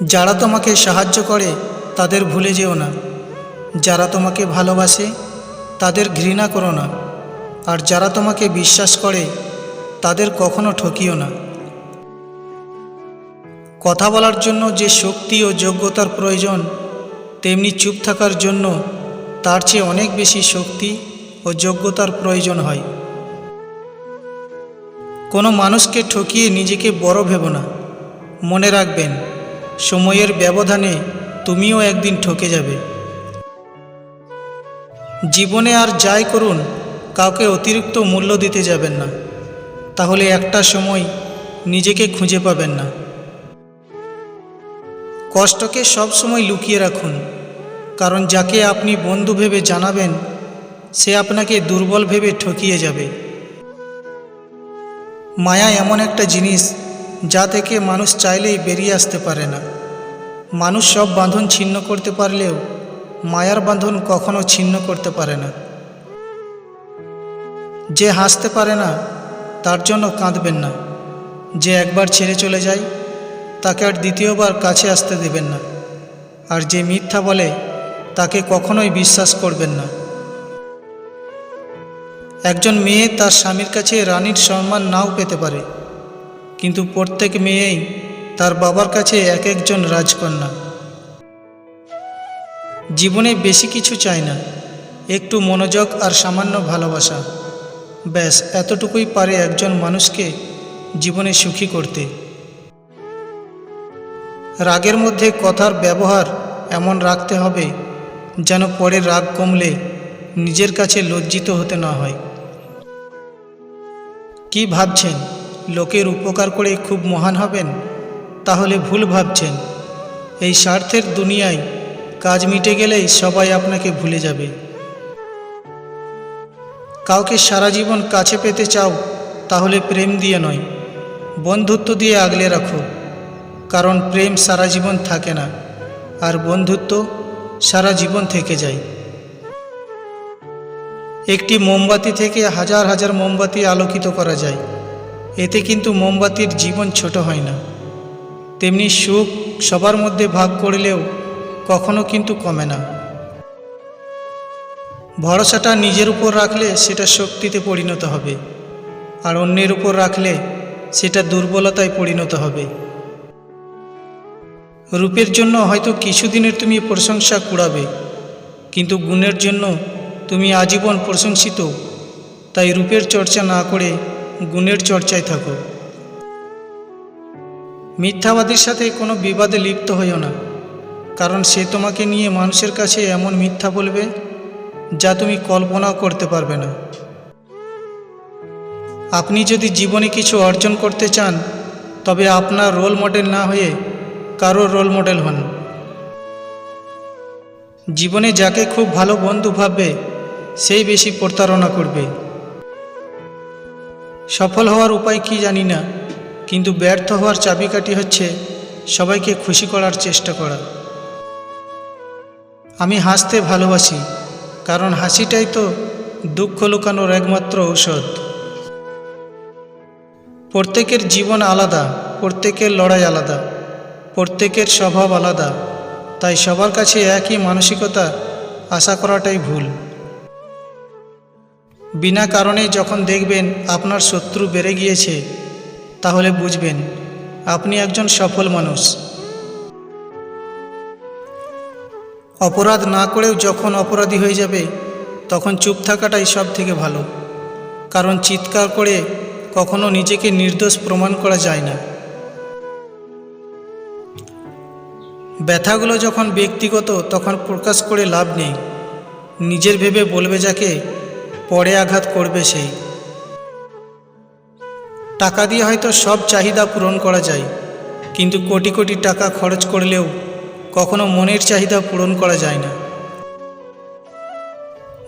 যারা তোমাকে সাহায্য করে, তাদের ভুলে যেও না। যারা তোমাকে ভালোবাসে, তাদের ঘৃণা করো না। আর যারা তোমাকে বিশ্বাস করে, তাদের কখনো ঠকিও না। কথা বলার জন্য যে শক্তি ও যোগ্যতার প্রয়োজন, তেমনি চুপ থাকার জন্য তার চেয়ে অনেক বেশি শক্তি ও যোগ্যতার প্রয়োজন হয়। কোনো মানুষকে ঠকিয়ে নিজেকে বড় ভেবো না। মনে রাখবেন সময়ের ব্যবধানে তুমিও একদিন ঠকে যাবে। জীবনে আর যাই করুন, কাউকে অতিরিক্ত মূল্য দিতে যাবেন না। তাহলে একটা সময় নিজেকে খুঁজে পাবেন না। কষ্টকে সব সময় লুকিয়ে রাখুন, কারণ যাকে আপনি বন্ধু ভেবে জানাবেন, সে আপনাকে দুর্বল ভেবে ঠকিয়ে যাবে। মায়া এমন একটা জিনিস যা থেকে মানুষ চাইলেই বেরিয়ে আসতে পারে না। মানুষ সব বাঁধন ছিন্ন করতে পারলেও মায়ার বাঁধন কখনো ছিন্ন করতে পারে না। যে হাসতে পারে না, তার জন্য কাঁদবেন না। যে একবার ছেড়ে চলে যায়, তাকে আর দ্বিতীয়বার কাছে আসতে দেবেন না। আর যে মিথ্যা বলে, তাকে কখনোই বিশ্বাস করবেন না। একজন মেয়ে তার স্বামীর কাছে রানীর সম্মান নাও পেতে পারে। কিন্তু প্রত্যেক মেয়েই তার বাবার কাছে এক একজন রাজকন্যা। জীবনে বেশি কিছু চায় না, একটু মনোযোগ আর সামান্য ভালোবাসা। ব্যাস, এতটুকুই পারে একজন মানুষকে জীবনে সুখী করতে। রাগের মধ্যে কথার ব্যবহার এমন রাখতে হবে যেন পরে রাগ কমলে নিজের কাছে লজ্জিত হতে না হয়। কি ভাবছেন? লোকের উপকার করে খুব মহান হবেন? তাহলে ভুল ভাবছেন। এই স্বার্থের দুনিয়ায় কাজ মিটে গেলেই সবাই আপনাকে ভুলে যাবে। কাউকে সারা জীবন কাছে পেতে চাও, তাহলে প্রেম দিয়ে নয়, বন্ধুত্ব দিয়ে আগলে রাখো। কারণ প্রেম সারা জীবন থাকে না, আর বন্ধুত্ব সারা জীবন থেকে যায়। একটি মোমবাতি থেকে হাজার হাজার মোমবাতি আলোকিত করা যায়। এতে কিন্তু মোমবাতির জীবন ছোট হয় না। তেমনি সুখ সবার মধ্যে ভাগ করলেও কখনো কিন্তু কমে না। ভরসাটা নিজের উপর রাখলে সেটা শক্তিতে পরিণত হবে, আর অন্যের উপর রাখলে সেটা দুর্বলতায় পরিণত হবে। রূপের জন্য হয়তো কিছুদিনের তুমি প্রশংসা কুড়াবে, কিন্তু গুণের জন্য তুমি আজীবন প্রশংসিত। তাই রূপের চর্চা না করে গুণের চর্চায় থাকো। মিথ্যাবাদীর সাথে কোনো বিবাদে লিপ্ত হইও না, কারণ সে তোমাকে নিয়ে মানুষের কাছে এমন মিথ্যা বলবে যা তুমি কল্পনাও করতে পারবে না। আপনি যদি জীবনে কিছু অর্জন করতে চান, তবে আপনার রোল মডেল না হয়ে কারোর রোল মডেল হন। জীবনে যাকে খুব ভালো বন্ধু ভাববে, সেই বেশি প্রতারণা করবে। সফল হওয়ার উপায় কি জানি না। কিন্তু ব্যর্থ হওয়ার চাবিকাঠি হচ্ছে সবাইকে খুশি করার চেষ্টা করা। আমি হাসতে ভালোবাসি, কারণ হাসিটাই তো দুঃখ লুকানোর একমাত্র ঔষধ। প্রত্যেকের জীবন আলাদা, প্রত্যেকের লড়াই আলাদা, প্রত্যেকের স্বভাব আলাদা, তাই সবার কাছে একই মানসিকতা আশা করাটাই ভুল। বিনা কারণে যখন দেখবেন আপনার শত্রু বেড়ে গিয়েছে তাহলে বুঝবেন, আপনি একজন সফল মানুষ। অপরাধ না করেও যখন অপরাধী হয়ে যাবে, তখন চুপ থাকাটাই সব থেকে ভালো। কারণ চিৎকার করে কখনো নিজেকে নির্দোষ প্রমাণ করা যায় না। ব্যথাগুলো যখন ব্যক্তিগত, তখন প্রকাশ করে লাভ নেই। নিজের ভেবে বলবে যাকে, পরে আঘাত করবে সেই টাকা দিয়ে হয়তো সব চাহিদা পূরণ করা যায়, কিন্তু কোটি কোটি টাকা খরচ করলেও কখনো মনের চাহিদা পূরণ করা যায় না।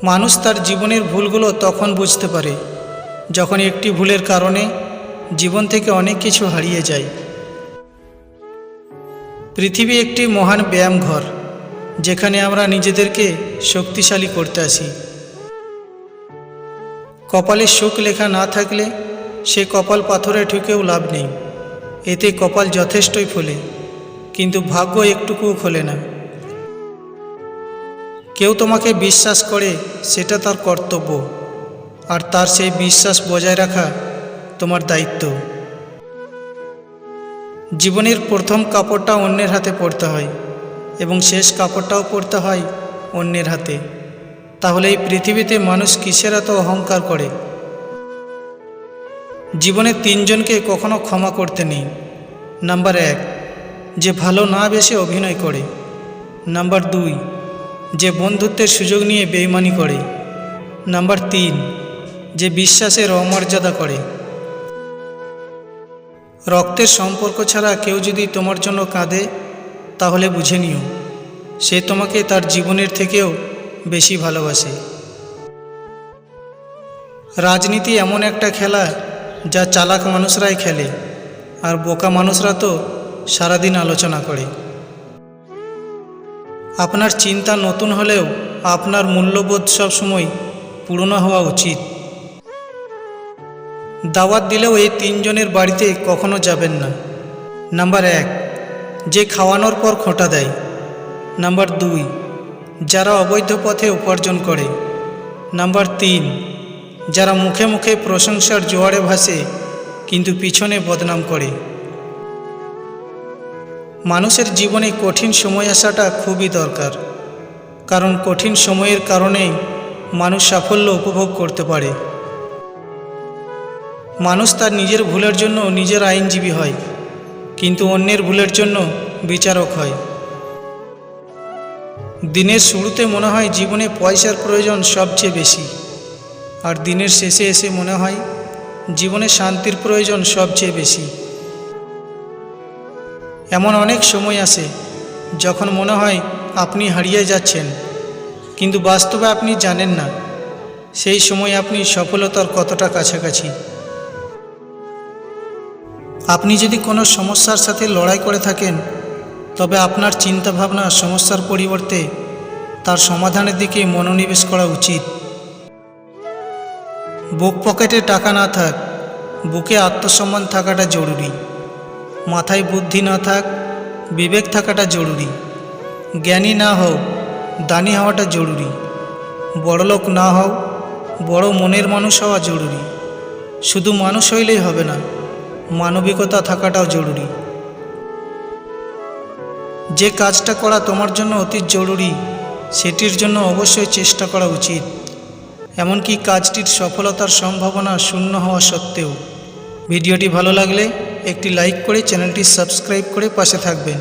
মানুষ তার জীবনের ভুলগুলো তখন বুঝতে পারে, যখন একটি ভুলের কারণে জীবন থেকে অনেক কিছু হারিয়ে যায়। পৃথিবী একটি মহান ব্যায়াম ঘর, যেখানে আমরা নিজেদেরকে শক্তিশালী করতে আসি। কপালে সুখ লেখা না থাকলে সে কপাল পাথরে ঠুকেও লাভ নেই। এতে কপাল যথেষ্টই ফোলে, কিন্তু ভাগ্য একটুকুও খোলে না। কেউ তোমাকে বিশ্বাস করে সেটা তার কর্তব্য, আর তার সেই বিশ্বাস বজায় রাখা তোমার দায়িত্ব। জীবনের প্রথম কাপড়টা অন্যের হাতে পড়তে হয়, এবং শেষ কাপড়টাও পড়তে হয় অন্যের হাতে। তাহলে এই পৃথিবীতে মানুষ কিসের এত অহংকার করে? জীবনে তিনজনকে কখনো ক্ষমা করতে নেই। নাম্বার এক, যে ভালো না বেশে অভিনয় করে। নাম্বার দুই, যে বন্ধুত্বের সুযোগ নিয়ে বেইমানি করে। নাম্বার তিন, যে বিশ্বাসের অমর্যাদা করে। রক্তের সম্পর্ক ছাড়া কেউ যদি তোমার জন্য কাঁদে, তাহলে বুঝে নিও, সে তোমাকে তার জীবনের থেকেও বেশি ভালোবাসে। রাজনীতি এমন একটা খেলা যা চালাক মানুষরাই খেলে, আর বোকা মানুষরা তো সারাদিন আলোচনা করে। আপনার চিন্তা নতুন হলেও আপনার মূল্যবোধ সবসময় পুরনো হওয়া উচিত। দাওয়াত দিলেও এই তিনজনের বাড়িতে কখনো যাবেন না। নাম্বার এক, যে খাওয়ানোর পর খোঁটা দেয়। নাম্বার দুই, যারা অবৈধ পথে উপার্জন করে। নাম্বার তিন যারা মুখে মুখে প্রশংসার জোয়ারে ভাসে, কিন্তু পিছনে বদনাম করে। মানুষের জীবনে কঠিন সময় আসাটা খুবই দরকার, কারণ কঠিন সময়ের কারণেই মানুষ সাফল্য উপভোগ করতে পারে। মানুষ তার নিজের ভুলের জন্য নিজের আইনজীবী হয়, কিন্তু অন্যের ভুলের জন্য বিচারক হয়। দিনের শুরুতে মনে হয় জীবনে পয়সার প্রয়োজন সবচেয়ে বেশি। আর দিনের শেষে এসে মনে হয় জীবনে শান্তির প্রয়োজন সবচেয়ে বেশি। এমন অনেক সময় আসে যখন মনে হয় আপনি হারিয়ে যাচ্ছেন, কিন্তু বাস্তবে আপনি জানেন না। সেই সময় আপনি সফলতার কতটা কাছাকাছি। আপনি যদি কোনো সমস্যার সাথে লড়াই করে থাকেন, তবে আপনার চিন্তাভাবনা সমস্যার পরিবর্তে তার সমাধানের দিকে মনোনিবেশ করা উচিত। বুক পকেটে টাকা না থাক, বুকে আত্মসম্মান থাকাটা জরুরি। মাথায় বুদ্ধি না থাক, বিবেক থাকাটা জরুরি। জ্ঞানী না হও, দানি হওয়াটা জরুরি। বড়লোক না হও, বড় মনের মানুষ হওয়া জরুরি। শুধু মানুষ হইলেই হবে না, মানবিকতা থাকাটাও জরুরি। যে কাজটা করা তোমার জন্য অতি জরুরি, সেটির জন্য অবশ্যই চেষ্টা করা উচিত। এমনকি কাজটির সফলতার সম্ভাবনা শূন্য হওয়া সত্ত্বেও। ভিডিওটি ভালো লাগলে একটি লাইক করে চ্যানেলটি সাবস্ক্রাইব করে পাশে থাকবেন।